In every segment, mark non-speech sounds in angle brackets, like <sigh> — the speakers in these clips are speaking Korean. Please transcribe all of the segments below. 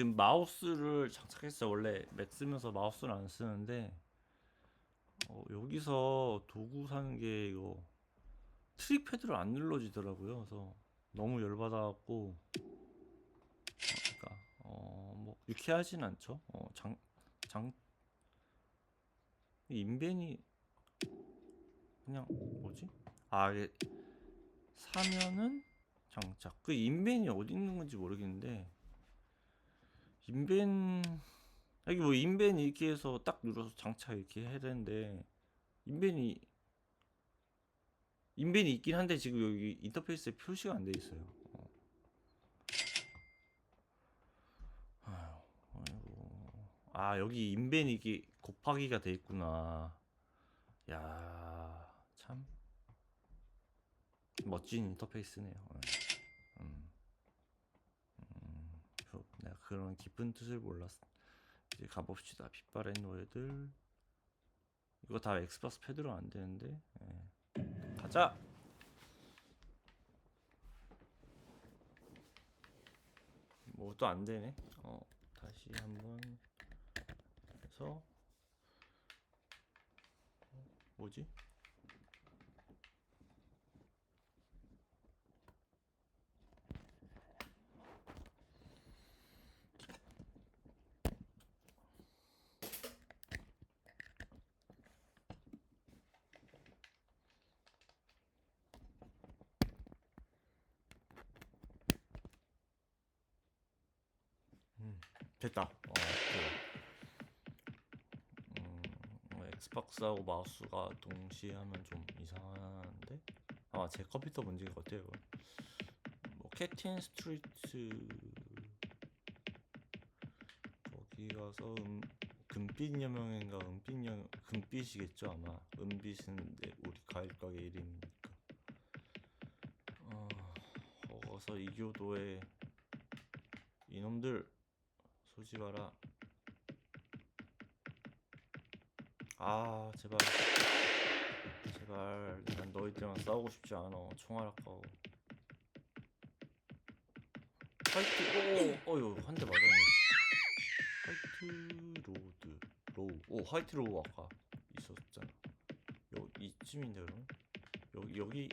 지금 마우스를 장착했어요. 원래 맥 쓰면서 마우스를 안 쓰는데 어, 여기서 도구 사는 게 이거 트릭패드를 안 눌러지더라고요. 그래서 너무 열받아갖고 어, 그러니까 어뭐 유쾌하진 않죠. 어장장 인벤이 그냥 뭐지? 아 이게 사면은 장착. 그 인벤이 어디 있는 건지 모르겠는데 인벤 여기 뭐 인벤 이렇게 해서 딱 눌러서 장착 이렇게 해야 되는데 인벤이 인벤이 있긴 한데 지금 여기 인터페이스에 표시가 안 돼 있어요. 어. 아 여기 인벤이 이게 곱하기가 돼 있구나. 야, 참 멋진 인터페이스네요. 네. 음. 음, 그- 그런 깊은 뜻을 몰랐어. 이제 가봅시다. 빛바랜 노예들. 이거 다 엑스박스 패드로 안 되는데. 예. 가자. 뭐 또 안 되네. 어, 다시 한번 해서 어, 뭐지? 됐다. 어, 그, 음, 어, 엑스박스하고 마우스가 동시에 하면 좀 이상한데? 아, 제 컴퓨터 문제인 것 같아요. 뭐 캐틴 스트리트 거기 가서 음, 금빛 여명인가 은빛 여 금빛이겠죠 아마 은빛은 네, 우리 과일 가게 이름이니까. 어, 거기서 이교도에 이놈들 쏘지 마라. 아 제발. 제발. 난 너희들이랑 싸우고 싶지 않아. 총알 아까워. 화이트. 오! 어휴 한대 맞았네. 화이트 로드. 로우 오 화이트 로우 아까 있었잖아. 여 이쯤인데 그럼? 여기 여기.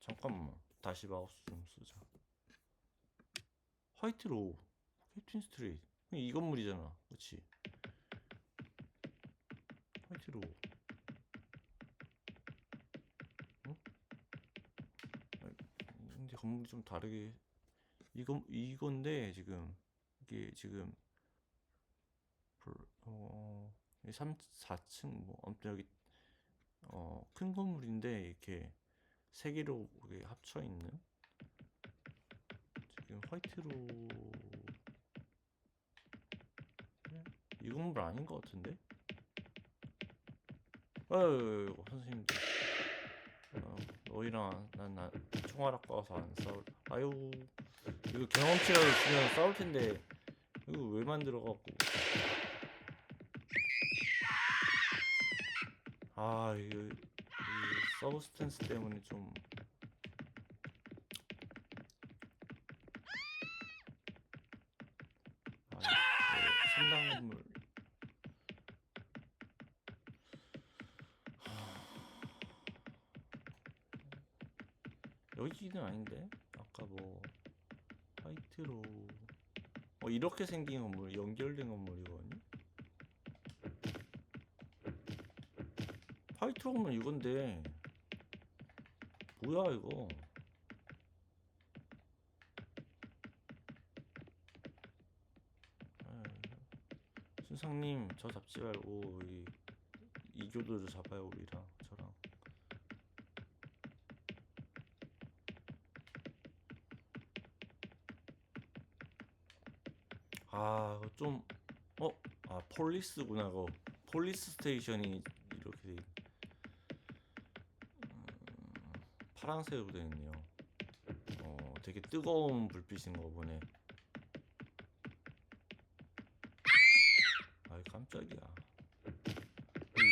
잠깐만. 다시 마우스 좀 쓰자 화이트 로우 캡틴 스트레이트. 이 건물이잖아. 그치? 화이트 로우 어? 근데 건물이 좀 다르게 이건 이건데 지금 이게 지금 불- 어 3, 4층 뭐 아무튼 여기 어 큰 건물인데 이렇게 세 개로 합쳐 있는 화이트로 네? 이 건물 아닌 것 같은데? 어유 선생님들 어, 너희랑 난, 난 총알 아까워서 안 싸울 아유 이거 경험치라도 주면 싸울 텐데 이거 왜 만들어갖고 아 이거 이 서브스탠스 때문에 좀 여기는 아닌데? 아까 뭐 화이트로. 어 이렇게 생긴 건물 연결된 건물이거든요? 화이트로 보면 이건데 뭐야 이거? 순상님 저 잡지 말고 이 이교도를 잡아요 우리랑 아, 좀, 어? 아, 폴리스구나, 그거. 폴리스 스테이션이 이렇게 돼. 있- 음, 파란색으로 되어 있네요. 어, 되게 뜨거운 불빛인 거 보네. 아이, 깜짝이야. 음.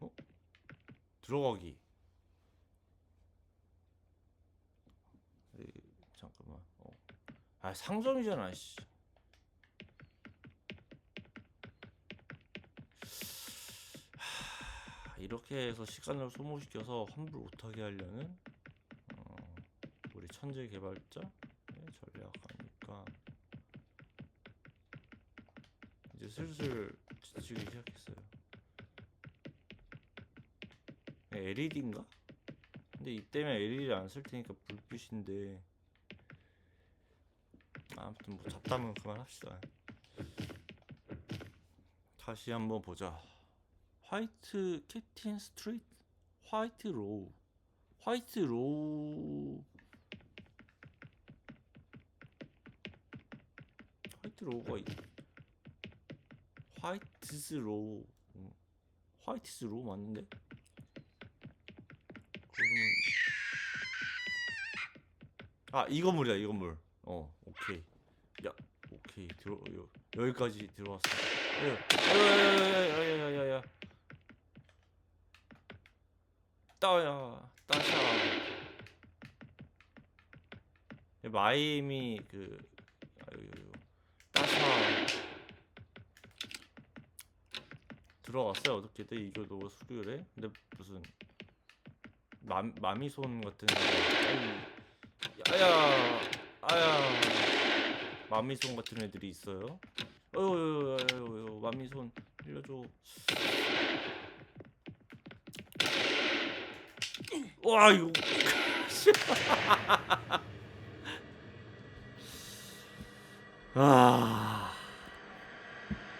어? 들어가기. 에이, 잠깐. 아 상점이잖아 씨. 하, 이렇게 해서 시간을 소모시켜서 환불 못하게 하려는 어, 우리 천재 개발자의 전략하니까 이제 슬슬 지치기 시작했어요. LED인가? 근데 이때면 LED를 안 쓸 테니까 불빛인데 아무튼 뭐 잡담은 그만합시다. 다시 한번 보자. 화이트 캡틴 스트리트, 화이트 로우, 화이트 로우, 화이트 로우가 있... 화이트스 로우, 음, 화이트스 로우 맞는데? 그러면 아 이 건물이다 이 건물. 어 오케이. 야 오케이 들어 여, 여기까지 들어왔어. 야야야야야야야. 따야 따샤. 마이애미 그 아유 따샤 들어왔어요 어떻게든 이거 너 수교래? 근데 무슨 마, 마미손 같은 야야 아야 마미손 같은 애들이 있어요. 어유 어유 마미손 빌려줘. 와 이거 <laughs> 아